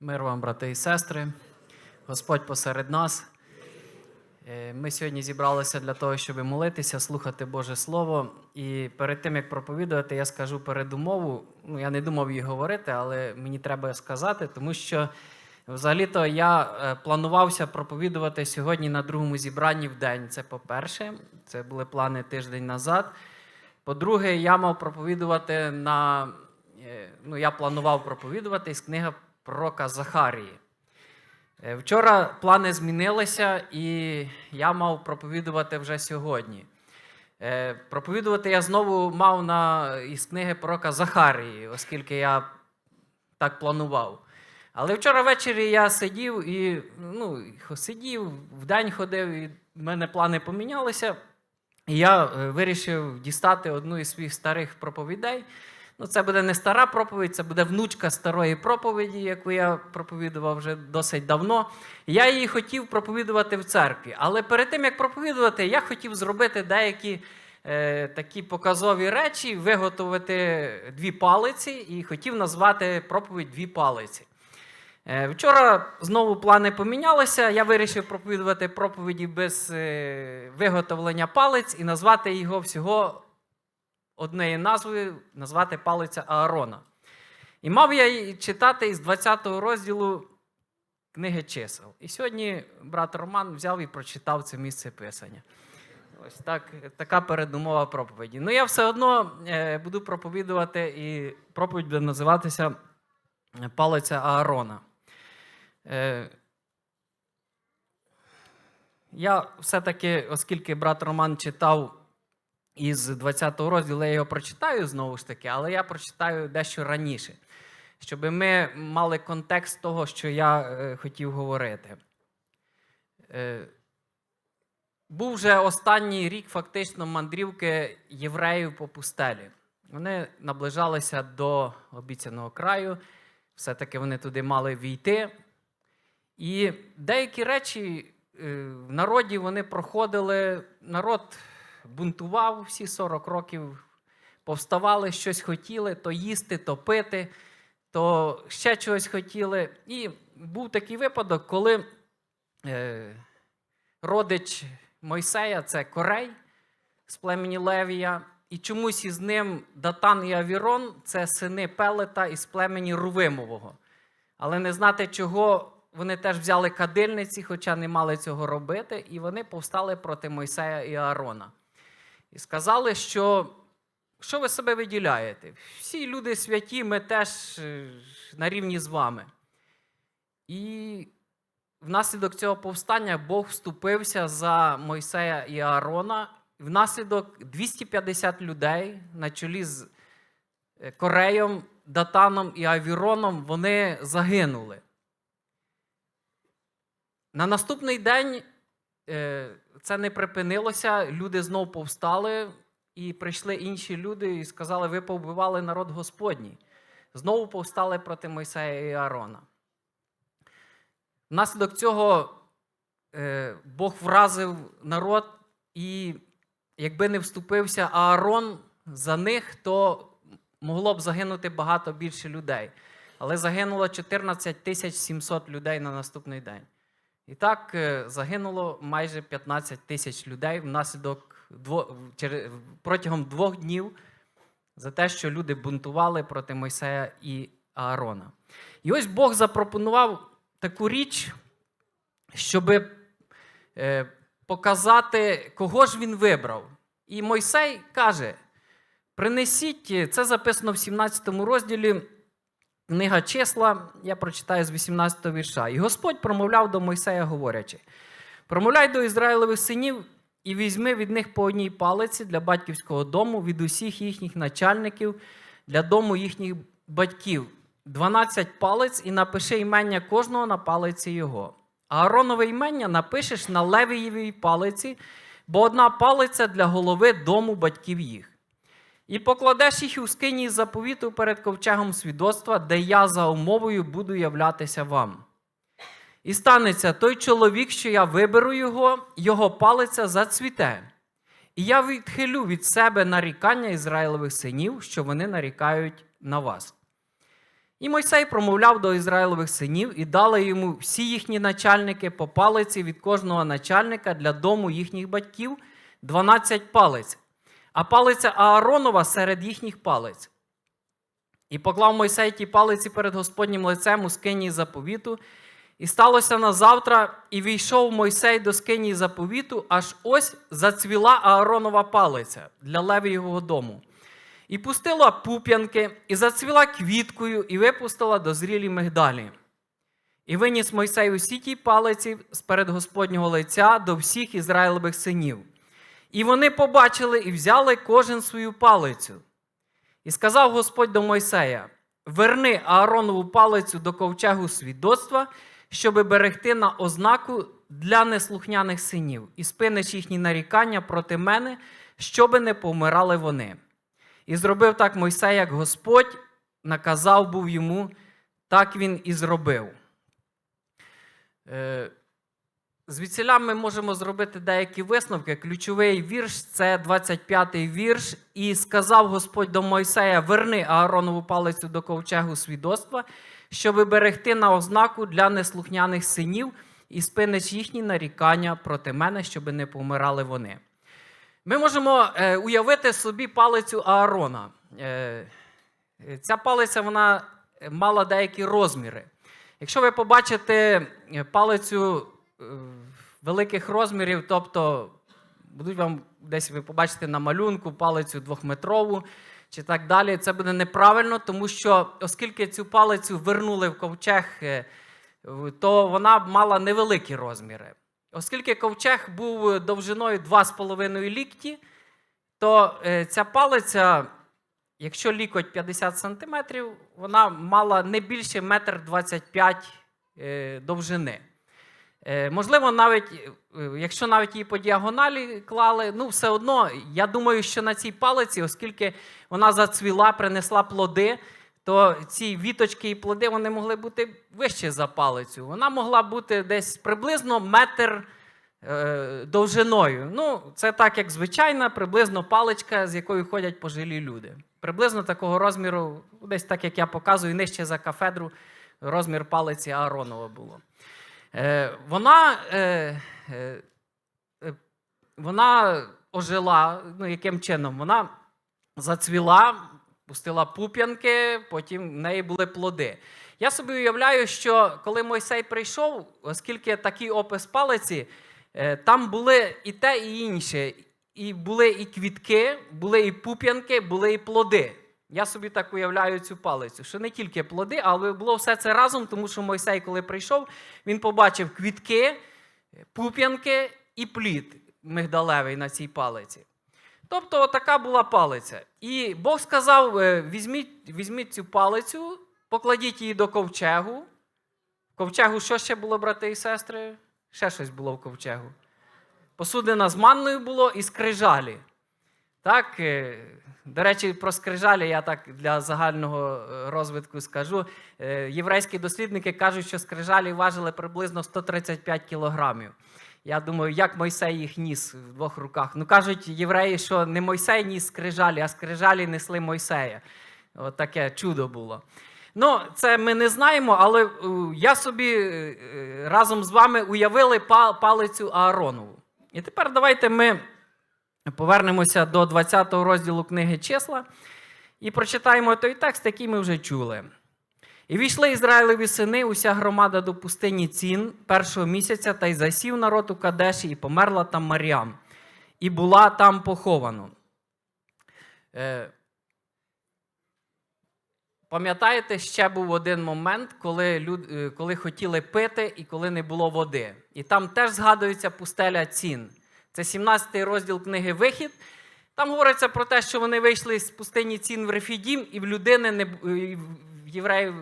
Мир вам, брати і сестри, Господь посеред нас. Е, Ми сьогодні зібралися для того, щоб молитися, слухати Боже Слово. І перед тим, як проповідувати, я скажу передумову. Ну, я не думав її говорити, але мені треба сказати, тому що взагалі-то я е, планувався проповідувати сьогодні на другому зібранні в день. Це по-перше, це були плани тиждень назад. По-друге, я мав проповідувати на. е, Ну, я планував проповідувати із книги пророка Захарії. Е, Вчора плани змінилися, і я мав проповідувати вже сьогодні. Е, Проповідувати я знову мав на, із книги пророка Захарії, оскільки я так планував. Але вчора ввечері я сидів і ну, сидів, вдень ходив, і в мене плани помінялися. І я е, вирішив дістати одну із своїх старих проповідей. Ну, це буде не стара проповідь, це буде внучка старої проповіді, яку я проповідував вже досить давно. Я її хотів проповідувати в церкві. Але перед тим, як проповідувати, я хотів зробити деякі е, такі показові речі, виготовити дві палиці і хотів назвати проповідь Дві палиці. Е, Вчора знову плани помінялися. Я вирішив проповідувати проповіді без е, виготовлення палець і назвати його всього однією назвою, назвати палиця Аарона. І мав я її читати із 20 розділу книги чисел. І сьогодні брат Роман взяв і прочитав це місце писання. Ось так, така передумова проповіді. Ну, я все одно е, буду проповідувати, і проповідь буде називатися Палиця Аарона. Е, я все-таки, оскільки брат Роман читав із 20 розділу, я його прочитаю знову ж таки, але я прочитаю дещо раніше, щоб ми мали контекст того, що я е, хотів говорити. Е, був вже останній рік фактично мандрівки євреїв по пустелі. Вони наближалися до обіцяного краю, все-таки вони туди мали війти. І деякі речі е, в народі вони проходили, народ бунтував всі 40 років, повставали, щось хотіли, то їсти, то пити, то ще чогось хотіли. І був такий випадок, коли е, родич Мойсея це Корей з племені Левія, і чомусь із ним Датан і Авірон це сини Пелета із племені Рувимового. Але не знати, чого вони теж взяли кадильниці, хоча не мали цього робити, і вони повстали проти Мойсея і Аарона. І сказали, що що ви себе виділяєте? Всі люди святі, ми теж е, на рівні з вами. І внаслідок цього повстання Бог вступився за Мойсея і Аарона. Внаслідок 250 людей на чолі з е, Кореєм, Датаном і Авіроном вони загинули. На наступний день це не припинилося. Люди знов повстали, і прийшли інші люди і сказали: ви повбивали народ Господній. Знову повстали проти Мойсея і Аарона. Внаслідок цього е, Бог вразив народ, і якби не вступився Аарон за них, то могло б загинути багато більше людей. Але загинуло 14 тисяч 700 людей на наступний день. І так е, загинуло майже 15 тисяч людей внаслідок протягом двох днів за те, що люди бунтували проти Мойсея і Аарона. І ось Бог запропонував таку річ, щоб е, показати, кого ж він вибрав. І Мойсей каже: принесіть, це записано в 17 розділі. Книга числа, я прочитаю з 18 вірша. І Господь промовляв до Мойсея, говорячи: промовляй до Ізраїлевих синів і візьми від них по одній палиці для батьківського дому, від усіх їхніх начальників для дому їхніх батьків. 12 палець і напиши імення кожного на палиці його. Ааронове імення напишеш на левієвій палиці, бо одна палиця для голови дому батьків їх. І покладеш їх у скині заповіту перед ковчегом свідоцтва, де я за умовою буду являтися вам. І станеться той чоловік, що я виберу його, його палиця зацвіте. І я відхилю від себе нарікання Ізраїлевих синів, що вони нарікають на вас. І Мойсей промовляв до Ізраїлових синів і дали йому всі їхні начальники по палиці від кожного начальника для дому їхніх батьків 12 палиць, а палиця Ааронова серед їхніх палиць. І поклав Мойсей ті палиці перед Господнім лицем у скині заповіту. І сталося на завтра, і війшов Мойсей до скині заповіту, аж ось зацвіла Ааронова палиця для левієвого дому. І пустила пуп'янки, і зацвіла квіткою, і випустила дозрілі мигдалі. І виніс Мойсей усі ті палиці з-перед Господнього лиця до всіх Ізраїлевих синів. І вони побачили і взяли кожен свою палицю. І сказав Господь до Мойсея: Верни Ааронову палицю до ковчегу свідоцтва, щоби берегти на ознаку для неслухняних синів, і спиниш їхні нарікання проти мене, щоби не помирали вони. І зробив так Мойсей, як Господь наказав був йому, так він і зробив. Звідсіля ми можемо зробити деякі висновки. Ключовий вірш це 25-й вірш. І сказав Господь до Мойсея: Верни Ааронову палицю до ковчегу свідоцтва, щоби берегти на ознаку для неслухняних синів, і спиниш їхні нарікання проти мене, щоби не помирали вони. Ми можемо е, уявити собі палицю Аарона. Е, ця палиця вона мала деякі розміри. Якщо ви побачите е, палицю великих розмірів, тобто будуть вам десь ви побачите на малюнку палицю двохметрову чи так далі, це буде неправильно, тому що оскільки цю палицю вернули в ковчег, е, то вона мала невеликі розміри. Оскільки ковчег був довжиною 2,5 лікті, то е, ця палиця, якщо лікоть 50 см, вона мала не більше 1,25 м е, довжини. Е, Можливо, навіть, е, якщо навіть її по діагоналі клали, ну все одно, я думаю, що на цій палиці, оскільки вона зацвіла, принесла плоди, то ці віточки і плоди вони могли бути вище за палицю. Вона могла бути десь приблизно метр е, довжиною. Ну, це так, як звичайна, приблизно паличка, з якою ходять пожилі люди. Приблизно такого розміру, десь так, як я показую, нижче за кафедру, розмір палиці Ааронова було. Е, вона, е, е, вона ожила, ну, яким чином? Вона зацвіла, пустила пуп'янки, потім в неї були плоди. Я собі уявляю, що коли Мойсей прийшов, оскільки такий опис палиці, там були і те, і інше. І були і квітки, були і пуп'янки, були і плоди. Я собі так уявляю цю палицю, що не тільки плоди, але було все це разом, тому що Мойсей, коли прийшов, він побачив квітки, пуп'янки і плід мигдалевий на цій палиці. Тобто, така була палиця. І Бог сказав: е, візьміть, візьміть цю палицю, покладіть її до ковчегу. В ковчегу що ще було, брати і сестри? Ще щось було в ковчегу. Посудина з манною було і скрижалі. Так, е, до речі, про скрижалі я так для загального е, розвитку скажу. Е, Єврейські дослідники кажуть, що скрижалі важили приблизно 135 кілограмів. Я думаю, як Мойсей їх ніс в двох руках. Ну кажуть євреї, що не Мойсей ніс скрижалі, а скрижалі несли Мойсея. От таке чудо було. Ну, це ми не знаємо, але я собі разом з вами уявили палицю Ааронову. І тепер давайте ми повернемося до 20 розділу книги числа і прочитаємо той текст, який ми вже чули. І війшли Ізраїлеві сини, уся громада до пустині цін першого місяця, та й засів народ у Кадеші, і померла там Маріам, і була там похована. Е, Пам'ятаєте, ще був один момент, коли, люд, е, коли хотіли пити і коли не було води. І там теж згадується пустеля цін. Це 17 розділ книги Вихід. Там говориться про те, що вони вийшли з пустині цін в Рефідім, і в людини не в євреїв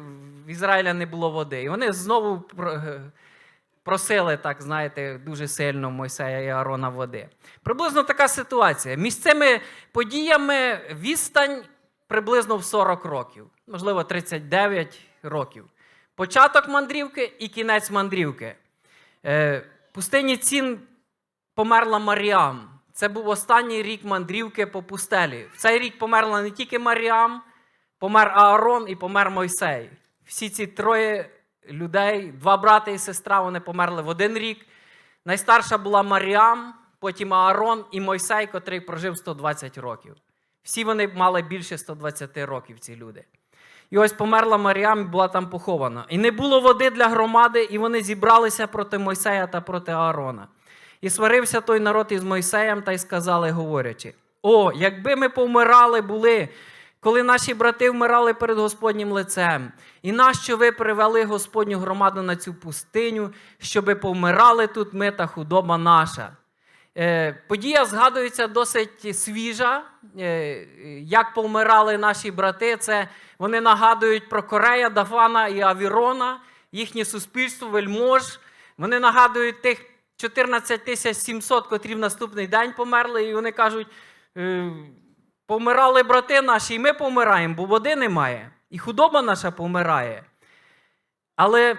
в Ізраїля не було води. І вони знову е, просили, так знаєте, дуже сильно Мойсея і Аарона води. Приблизно така ситуація. Між цими подіями відстань приблизно в 40 років, можливо, 39 років. Початок мандрівки і кінець мандрівки. Е, пустині цін померла Маріам. Це був останній рік мандрівки по пустелі. В цей рік померла не тільки Маріам, помер Аарон і помер Мойсей. всі ці троє людей, два брати і сестра, вони померли в один рік. Найстарша була Маріам, потім Аарон і Мойсей, котрий прожив 120 років. Всі вони мали більше 120 років, ці люди. І ось померла Маріам і була там похована. І не було води для громади, і вони зібралися проти Мойсея та проти Аарона. І сварився той народ із Мойсеєм та й сказали, говорячи: О, якби ми повмирали були, коли наші брати вмирали перед Господнім лицем, і нащо ви привели Господню громаду на цю пустиню, щоби повмирали тут ми та худоба наша. Е, Подія згадується досить свіжа. Е, Як повмирали наші брати, це вони нагадують про Корея, Дафана і Авірона, їхнє суспільство, вельмож. Вони нагадують тих 14 тисяч 700, котрі в наступний день померли, і вони кажуть: е, помирали брати наші, і ми помираємо, бо води немає, і худоба наша помирає. Але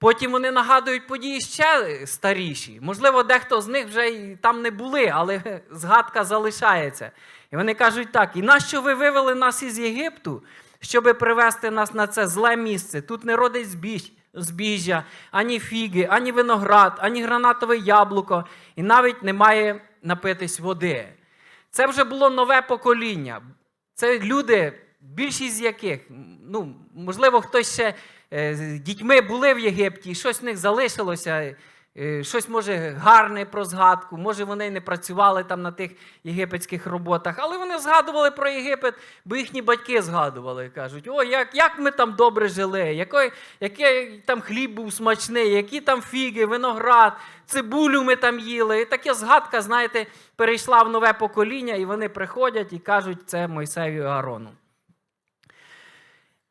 Потім вони нагадують події ще старіші. Можливо, дехто з них вже й там не були, але згадка залишається. І вони кажуть так: і нащо ви вивели нас із Єгипту, щоби привести нас на це зле місце? Тут не родить збіж, збіжжя, ані фіги, ані виноград, ані гранатове яблуко, і навіть немає напитись води. Це вже було нове покоління. Це люди, більшість з яких, ну, можливо, хтось ще е, дітьми були в Єгипті, і щось в них залишилося, щось може гарне про згадку, може вони не працювали там на тих єгипетських роботах, але вони згадували про Єгипет, бо їхні батьки згадували. Кажуть, о, як, як ми там добре жили, який, який там хліб був смачний, які там фіги, виноград, цибулю ми там їли. І таке згадка, знаєте, перейшла в нове покоління, і вони приходять і кажуть, це Мойсею і Аарону.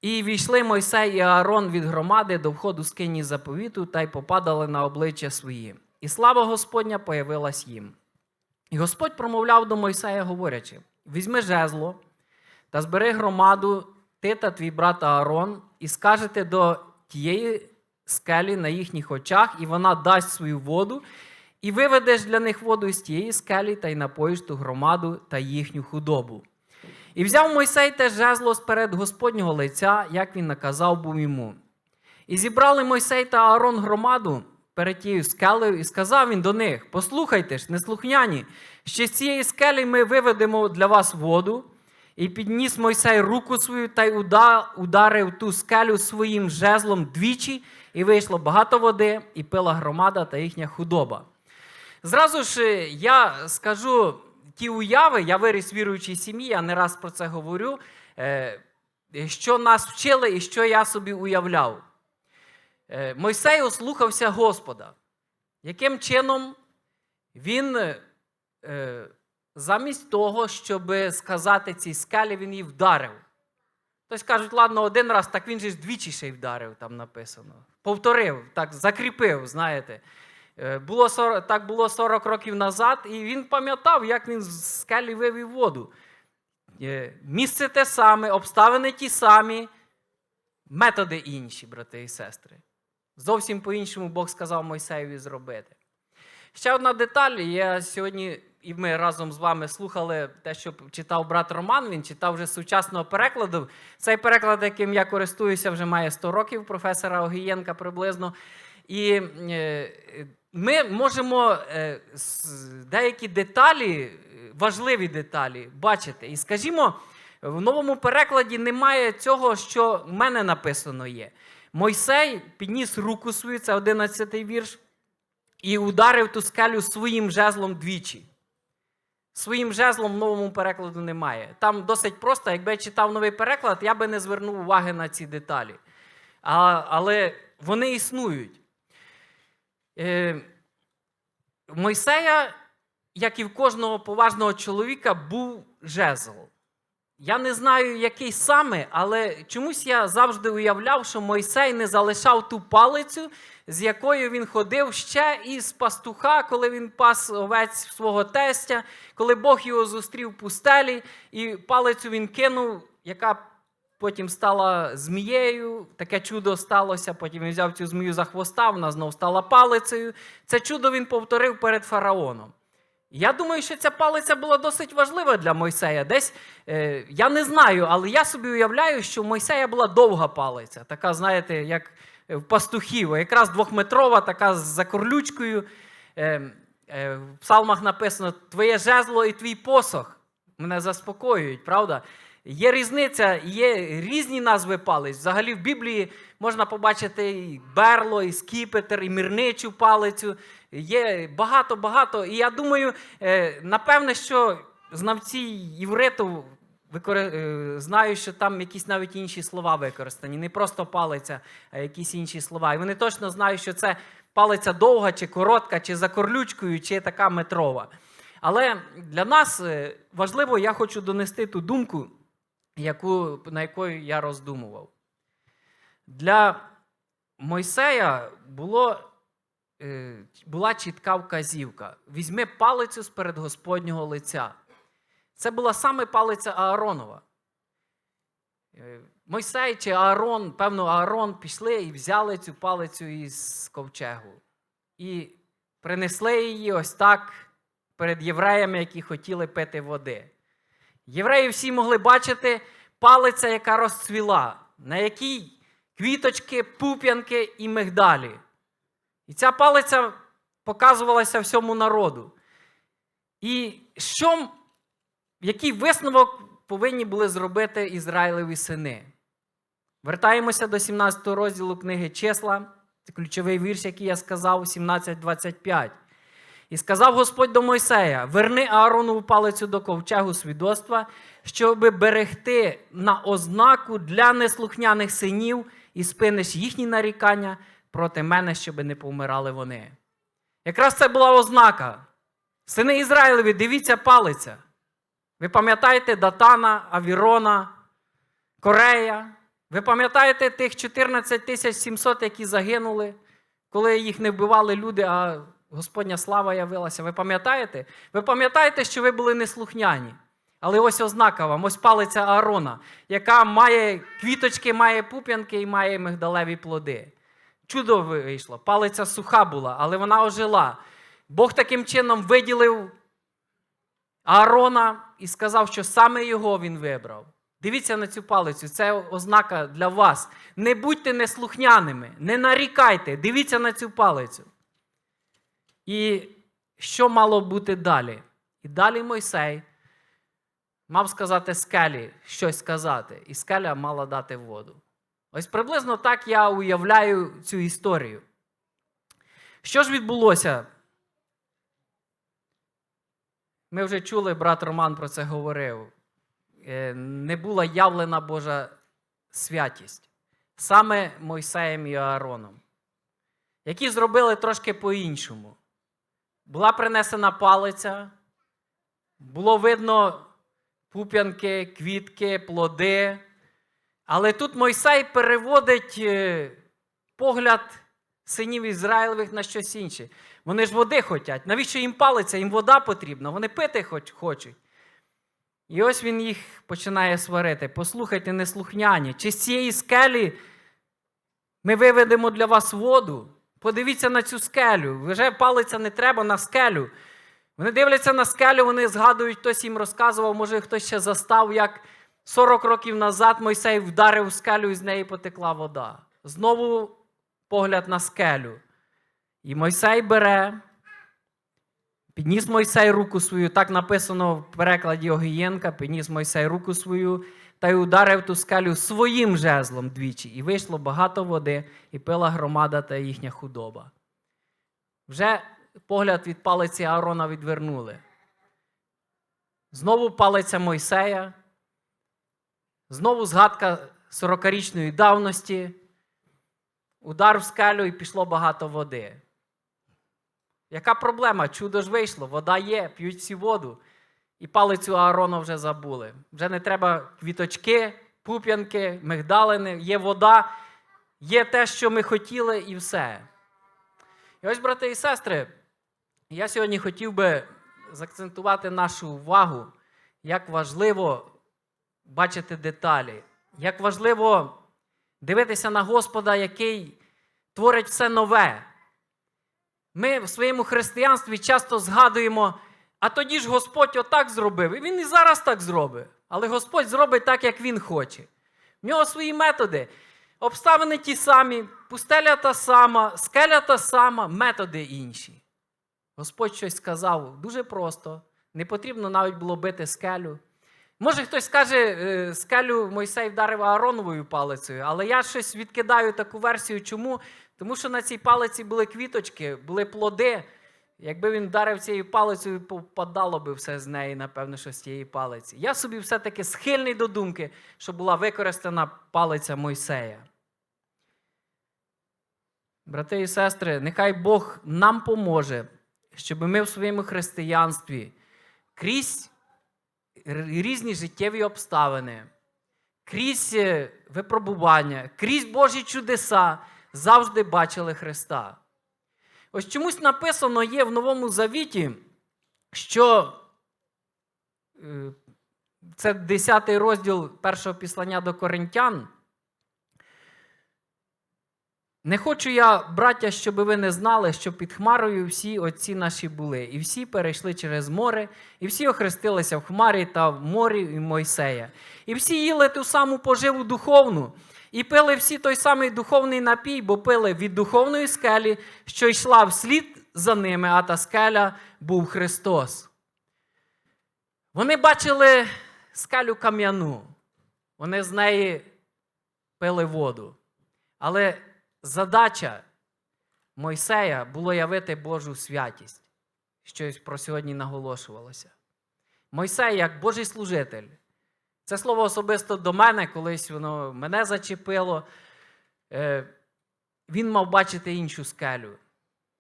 І війшли Мойсей і Аарон від громади до входу з кині заповіту та й попадали на обличчя свої. І слава Господня появилась їм. І Господь промовляв до Мойсея, говорячи: візьми жезло та збери громаду, ти та твій брат Аарон, і скажете до тієї скелі на їхніх очах, і вона дасть свою воду, і виведеш для них воду із тієї скелі та й напоїш ту громаду та їхню худобу. І взяв Мойсей те жезло сперед Господнього лиця, як він наказав був йому. І зібрали Мойсей та Аарон громаду перед тією скелею, і сказав він до них: Послухайте ж, неслухняні, що з цієї скелі ми виведемо для вас воду. І підніс Мойсей руку свою та й ударив ту скелю своїм жезлом двічі, і вийшло багато води, і пила громада та їхня худоба. Зразу ж е, я скажу ті уяви, я виріс віруючій сім'ї, я не раз про це говорю, е, що нас вчили і що я собі уявляв. Е, Мойсей ослухався Господа. Яким чином він е, замість того, щоб сказати цій скалі, він її вдарив. Тобто кажуть, ладно, один раз, так він же двічі ще й вдарив, там написано. Повторив, так закріпив, знаєте. Е, Було 40, так було 40 років назад, і він пам'ятав, як він з скелі вивів воду. Е, Місце те саме, обставини ті самі, методи інші, брати і сестри. Зовсім по-іншому Бог сказав Мойсеєві зробити. Ще одна деталь. Я сьогодні, і ми разом з вами слухали те, що читав брат Роман. Він читав вже сучасного перекладу. Цей переклад, яким я користуюся, вже має 100 років, професора Огієнка приблизно. І е, ми можемо е, деякі деталі, е, важливі деталі, бачити. І скажімо, в новому перекладі немає цього, що в мене написано є. Мойсей підніс руку свою, це 11-й вірш, і ударив ту скелю своїм жезлом двічі. Своїм жезлом в новому перекладу немає. Там досить просто, якби я читав новий переклад, я би не звернув уваги на ці деталі. А, але вони існують. Е, Мойсея, як і в кожного поважного чоловіка, був жезл. Я не знаю, який саме, але чомусь я завжди уявляв, що Мойсей не залишав ту палицю, з якою він ходив ще із пастуха, коли він пас овець свого тестя, коли Бог його зустрів в пустелі, і палицю він кинув, яка потім стала змією. Таке чудо сталося. Потім він взяв цю змію за хвоста, вона знов стала палицею. Це чудо він повторив перед фараоном. Я думаю, що ця палиця була досить важлива для Мойсея. Десь е, я не знаю, але я собі уявляю, що у Мойсея була довга палиця, така, знаєте, як в пастухів, якраз двохметрова, така з закорлючкою. Е, е, в псалмах написано: Твоє жезло і твій посох мене заспокоюють, правда? Є різниця, є різні назви палиць. Взагалі в Біблії можна побачити і берло, і скіпетр, і мірничу палицю. Є багато-багато. І я думаю, е, напевне, що знавці євриту е, знають, що там якісь навіть інші слова використані. Не просто палиця, а якісь інші слова. І вони точно знають, що це палиця довга, чи коротка, чи за корлючкою, чи така метрова. Але для нас е, важливо, я хочу донести ту думку, яку, на якою я роздумував. Для Мойсея було, е, була чітка вказівка: візьми палицю з перед Господнього лиця. Це була саме палиця Ааронова. Е, Мойсей чи Аарон, певно, Аарон пішли і взяли цю палицю із ковчегу. І принесли її ось так перед євреями, які хотіли пити води. Євреї всі могли бачити палиця, яка розцвіла, на якій квіточки, пуп'янки і мигдалі. І ця палиця показувалася всьому народу. І що, який висновок повинні були зробити Ізраїлеві сини? Вертаємося до 17 розділу книги числа. Це ключовий вірш, який я сказав, 17.25. І сказав Господь до Мойсея: верни Ааронову палицю до ковчегу свідоцтва, щоб берегти на ознаку для неслухняних синів і спиниш їхні нарікання проти мене, щоб не повмирали вони. Якраз це була ознака. Сини Ізраїлеві, дивіться палиця. Ви пам'ятаєте Датана, Авірона, Корея? Ви пам'ятаєте тих 14 тисяч 700, які загинули, коли їх не вбивали люди, а Господня слава явилася? Ви пам'ятаєте? Ви пам'ятаєте, що ви були неслухняні? Але ось ознака вам, ось палиця Аарона, яка має квіточки, має пуп'янки і має мигдалеві плоди. Чудо вийшло. Палиця суха була, але вона ожила. Бог таким чином виділив Аарона і сказав, що саме його він вибрав. Дивіться на цю палицю, це ознака для вас. Не будьте неслухняними, не нарікайте, дивіться на цю палицю. І що мало бути далі? І далі Мойсей мав сказати скелі щось сказати, і скеля мала дати воду. Ось приблизно так я уявляю цю історію. Що ж відбулося? Ми вже чули, брат Роман про це говорив. Е, Не була явлена Божа святість саме Мойсеєм і Аароном, які зробили трошки по-іншому. Була принесена палиця, було видно пуп'янки, квітки, плоди. Але тут Мойсей переводить е, погляд синів Ізраїлевих на щось інше. Вони ж води хочуть. Навіщо їм палиця? Їм вода потрібна, вони пити хоч- хочуть. І ось він їх починає сварити. Послухайте, неслухняні, чи з цієї скелі ми виведемо для вас воду? Подивіться на цю скелю. Вже палиця не треба на скелю. Вони дивляться на скелю, вони згадують, хтось їм розказував, може хтось ще застав, як 40 років назад Мойсей вдарив скелю і з неї потекла вода. Знову погляд на скелю. І Мойсей бере, підніс Мойсей руку свою, так написано в перекладі Огієнка, підніс Мойсей руку свою та й ударив ту скелю своїм жезлом двічі. І вийшло багато води, і пила громада та їхня худоба. Вже погляд від палиці Аарона відвернули. Знову палиця Мойсея, знову згадка 40-річної давності, удар в скелю і пішло багато води. Яка проблема? Чудо ж вийшло, вода є, п'ють всі воду. І палицю Аарона вже забули. Вже не треба квіточки, пуп'янки, мигдалини, є вода, є те, що ми хотіли, і все. І ось, брати і сестри, я сьогодні хотів би заакцентувати нашу увагу, як важливо бачити деталі, як важливо дивитися на Господа, який творить все нове. Ми в своєму християнстві часто згадуємо А тоді ж Господь отак зробив. І він і зараз так зробить. Але Господь зробить так, як він хоче. В нього свої методи. Обставини ті самі, пустеля та сама, скеля та сама, методи інші. Господь щось сказав дуже просто. Не потрібно навіть було бити скелю. Може, хтось скаже, е, скелю Мойсей вдарив Аароновою палицею, але я щось відкидаю таку версію. Чому? Тому що на цій палиці були квіточки, були плоди. Якби він вдарив цією палицею, попадало би все з неї, напевно, що з тієї палиці. Я собі все-таки схильний до думки, що була використана палиця Мойсея. Брати і сестри, нехай Бог нам поможе, щоб ми в своєму християнстві крізь різні життєві обставини, крізь е, випробування, крізь Божі чудеса завжди бачили Христа. Ось чомусь написано є в Новому Завіті, що е, це 10 розділ першого післання до Коринтян. Не хочу я, браття, щоб ви не знали, що під Хмарою всі отці наші були, і всі перейшли через море, і всі охрестилися в Хмарі та в морі і Мойсея. І всі їли ту саму поживу духовну, і пили всі той самий духовний напій, бо пили від духовної скелі, що йшла вслід за ними, а та скеля був Христос. Вони бачили скелю кам'яну, вони з неї пили воду. Але задача Мойсея було явити Божу святість, щось про сьогодні наголошувалося. Мойсей, як Божий служитель, це слово особисто до мене, колись воно мене зачепило. Е, Він мав бачити іншу скелю,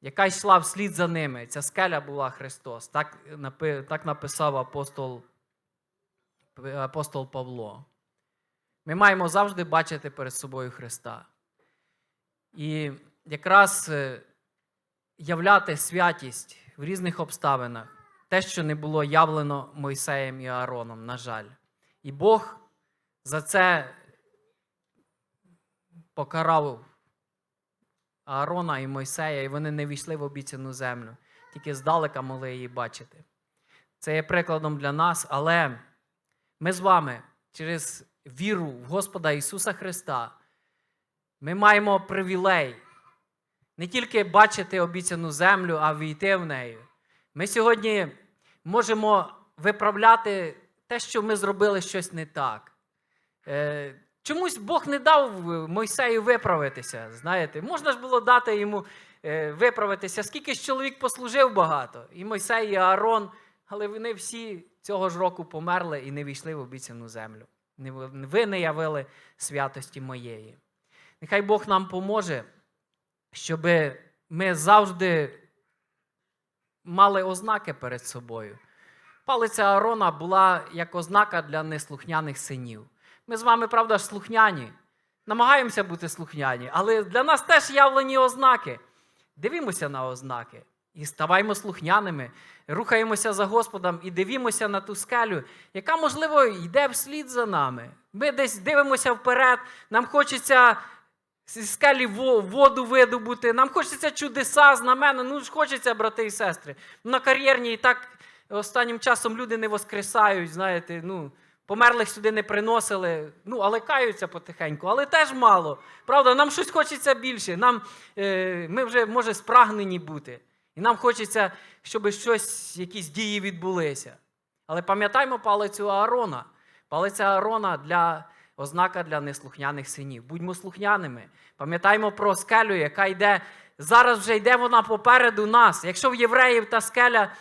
яка йшла вслід за ними. Ця скеля була Христос. Так, так написав апостол, апостол Павло. Ми маємо завжди бачити перед собою Христа. І якраз е, являти святість в різних обставинах, те, що не було явлено Мойсеєм і Аароном, на жаль. І Бог за це покарав Аарона і Мойсея, і вони не війшли в обіцяну землю, тільки здалека могли її бачити. Це є прикладом для нас, але ми з вами через віру в Господа Ісуса Христа. Ми маємо привілей не тільки бачити обіцяну землю, а війти в неї. Ми сьогодні можемо виправляти те, що ми зробили щось не так. Е, Чомусь Бог не дав Мойсею виправитися. Знаєте, можна ж було дати йому е, виправитися. Скільки ж чоловік послужив багато, і Мойсей, і Аарон, але вони всі цього ж року померли і не війшли в обіцяну землю. Ви- не явили святості моєї. Нехай Бог нам поможе, щоб ми завжди мали ознаки перед собою. Палиця Аарона була як ознака для неслухняних синів. Ми з вами, правда, слухняні, намагаємося бути слухняні, але для нас теж явлені ознаки. Дивімося на ознаки і ставаймо слухняними, рухаємося за Господом і дивімося на ту скелю, яка, можливо, йде вслід за нами. Ми десь дивимося вперед, нам хочеться зі скелі воду видобути, нам хочеться чудеса, знамена. Ну ж хочеться, брати і сестри. На кар'єрній так останнім часом люди не воскресають, знаєте, ну. Померлих сюди не приносили, ну, але каються потихеньку, але теж мало. Правда, нам щось хочеться більше. Нам, е, ми вже, може, спрагнені бути. І нам хочеться, щоб щось, якісь дії відбулися. Але пам'ятаймо палицю Аарона. Палиця Аарона для ознака для неслухняних синів. Будьмо слухняними. Пам'ятаймо про скелю, яка йде. Зараз вже йде вона попереду нас. Якщо в євреїв та скеля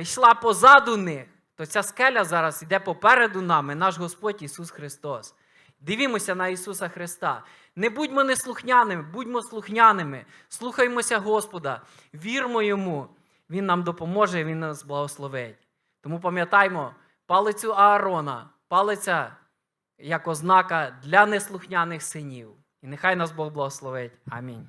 йшла позаду них, то ця скеля зараз йде попереду нами, наш Господь Ісус Христос. Дивімося на Ісуса Христа. Не будьмо неслухняними, будьмо слухняними, слухаймося Господа, вірмо Йому. Він нам допоможе, Він нас благословить. Тому пам'ятаймо палицю Аарона, палиця як ознака для неслухняних синів. І нехай нас Бог благословить. Амінь.